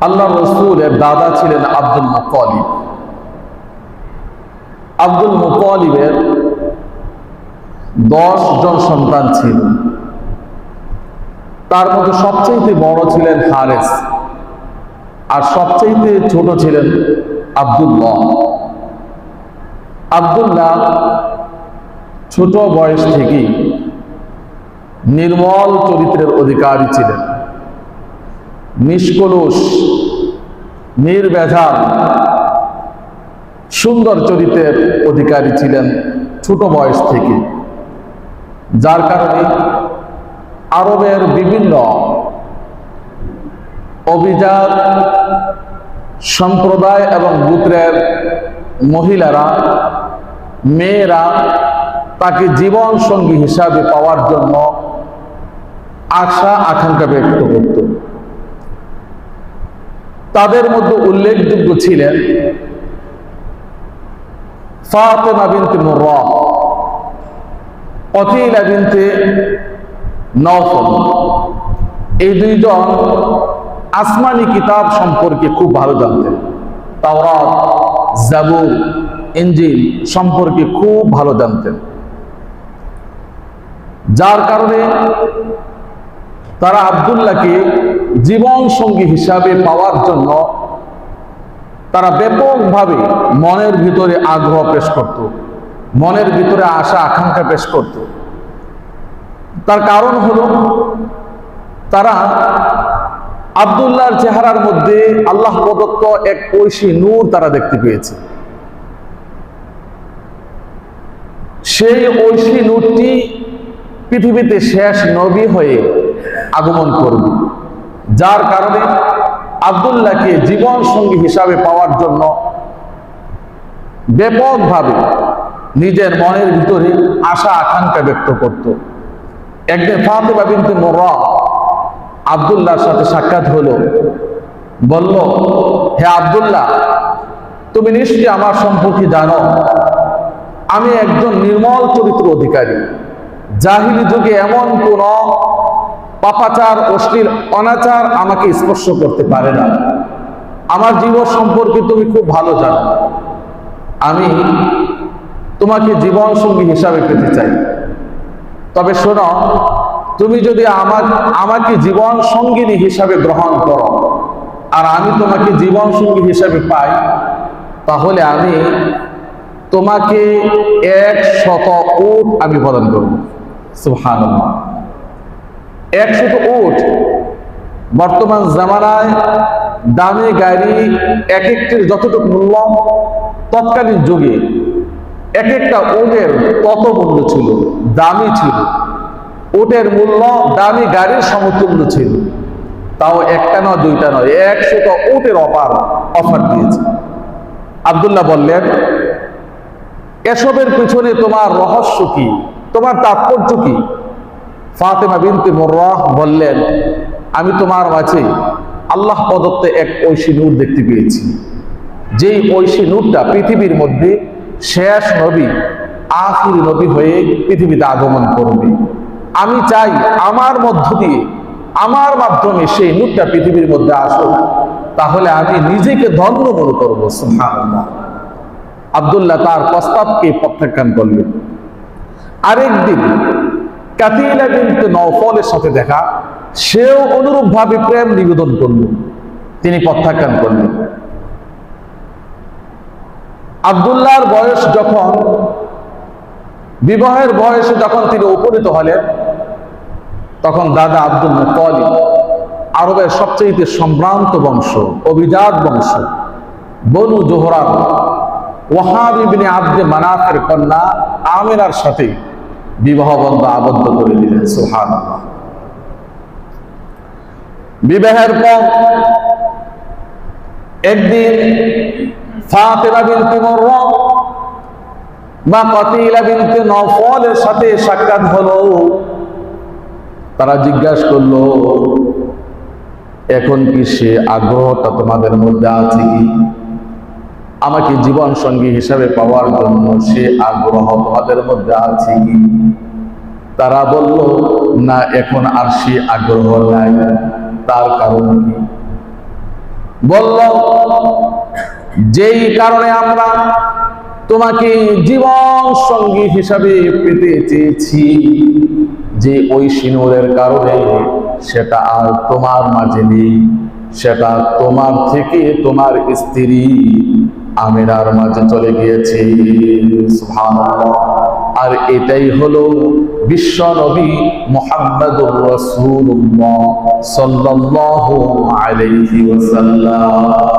আল্লাহ রসুলের দাদা ছিলেন আব্দুল মুতালিব। আব্দুল মুতালিবের দশ জন সন্তান ছিল। তার মধ্যে সবচেয়ে বড় ছিলেন হারেস আর সবচেয়ে ছোট ছিলেন আব্দুল্লাহ। আব্দুল্লাহ ছোট বয়স থেকেই নির্মল চরিত্রের অধিকারী ছিলেন। নিষ্কলুষ নির্বেঝাল সুন্দর চরিত্রের অধিকারী ছিলেন ছোট বয়স থেকে। যার কারণে আরবের বিভিন্ন অভিজাত সম্প্রদায় এবং গোত্রের মহিলারা, মেয়েরা তাকে জীবন সঙ্গী হিসাবে পাওয়ার জন্য আশা, আকাঙ্ক্ষা ব্যক্ত করত। তাদের মধ্যে উল্লেখযোগ্য ছিলেন ফাতেমা বিনতে মুর্রা, অকিলা বিনতে নফল এই দুইজন আসমানি কিতাব সম্পর্কে খুব ভালো জানতেন। তাওরাত, জাবুর ইঞ্জিল সম্পর্কে খুব ভালো জানতেন। যার কারণে তারা আবদুল্লাহকে জীবন সঙ্গী হিসাবে পাওয়ার জন্য তারা ব্যাপকভাবে মনের ভিতরে আগ্রহ পেশ করত, মনের ভিতরে আশা, আকাঙ্ক্ষা পেশ করত। তার কারণ হলো, তারা আবদুল্লাহর চেহারার মধ্যে আল্লাহ প্রদত্ত এক ঐশী নূর তারা দেখতে পেয়েছে। সেই ঐশী নূরটি পৃথিবীতে শেষ নবী হয়ে আগমন করবে। যার কারণে আবদুল্লাহকে জীবন সঙ্গী হিসাবে পাওয়ার জন্য ব্যাপকভাবে নিজের মনের ভিতরে আশা, আকাঙ্ক্ষা ব্যক্ত করত। একদিন ফাতেমা বিনতে মোর্রা আবদুল্লাহর সাথে সাক্ষাৎ হলো। বলল, হে আবদুল্লাহ, তুমি নিশ্চয়ই আমার সম্পর্কে জানো, আমি একজন নির্মল চরিত্র অধিকারী। জাহিলি যুগে এমন কোন পাপাচার, অশ্লীল, অনাচার আমাকে স্পর্শ করতে পারে না। আমার জীবন সম্পর্কে তুমি খুব ভালো জানো। আমি তোমাকে জীবন সঙ্গী হিসাবে পেতে চাই। তবে শোনো, তুমি যদি আমার, আমাকে জীবন সঙ্গিনী হিসাবে গ্রহণ করো, আর আমি তোমাকে জীবন সঙ্গী হিসাবে পাই, তাহলে আমি তোমাকে এক শত উট আমি প্রদান করব। সুহান এক শত উট। বর্তমান জামানায় দামি গাড়ি এক একটির যতটুকু মূল্য, তৎকালীন যুগে এক একটা উটের তত মূল্য ছিল? দামি ছিল। উটের মূল্য, দামি গাড়ির সমতুল্য ছিল। তাও একটা নয়, দুইটা নয় একশোটা উটের অফার অফার দিয়েছে। আবদুল্লাহ বললেন, এসবের পিছনে তোমার রহস্য কি? তোমার তাৎপর্য কি? ফাতেমা বিনতে মোর্রাহ বললেন, আমি তোমার মাঝে আল্লাহ প্রদত্তে এক ঐশী নূর দেখতে পেয়েছি। যেই ঐশী নূরটা পৃথিবীর মধ্যে শেষ নবী, আখির নবী হয়ে পৃথিবীতে আগমন করবে। আমি চাই আমার মধ্য দিয়ে, আমার মাধ্যমে সেই নূরটা পৃথিবীর মধ্যে আসুক। তাহলে আমি নিজেকে ধন্য মনে করব আবদুল্লাহ তার প্রস্তাবকে প্রত্যাখ্যান করলেন। আরেকদিন কাতিলা বিনতে নওফলের সাথে দেখা, সেও অনুরূপ ভাবে প্রেম নিবেদন করল। তিনি প্রত্যাখ্যান করলেন। আবদুল্লাহর বয়স যখন, বিবাহের বয়সে যখন তিনি উপনীত হলেন, তখন দাদা আব্দুল মুতালিব আরবের সবচেয়ে সম্ভ্রান্ত বংশ, অভিজাত বংশ, বনু জোহরার ওয়াহাব ইবনে আব্দে মানাফের কন্যা আমিনার সাথে বিবাহ বন্ধ আবদ্ধ করে দিলেন সুহান বিবাহের পর একদিন ফাতেমা বিনতে মররা বা কতিলা বিনতে নফলের সাথে সাক্ষাৎ হলো। তারা জিজ্ঞাসা করল, এখন কি সে আগ্রহটা তোমাদের মধ্যে আছে কি? আমাকে জীবন সঙ্গী হিসাবে পাওয়ার জন্য সে আগ্রহ তোমাদের মধ্যে আছে কি? তারা বলল, না, এখন আর সে আগ্রহ নাই। তার কারণ কি? বলল, যেই কারণে আমরা তোমাকে জীবন সঙ্গী হিসাবে পেতে চেয়েছি, যে ওই সিনুরের কারণে সেটা আর তোমার মাঝে নেই। সেটা তোমার থেকে তোমার স্ত্রী আমিনার মাঝে চলে গিয়েছি। আর এটাই হলো বিশ্ব নবী মোহাম্মদুর রসুল্লাহ সাল্লাল্লাহু আলাইহি ওয়াসাল্লাম।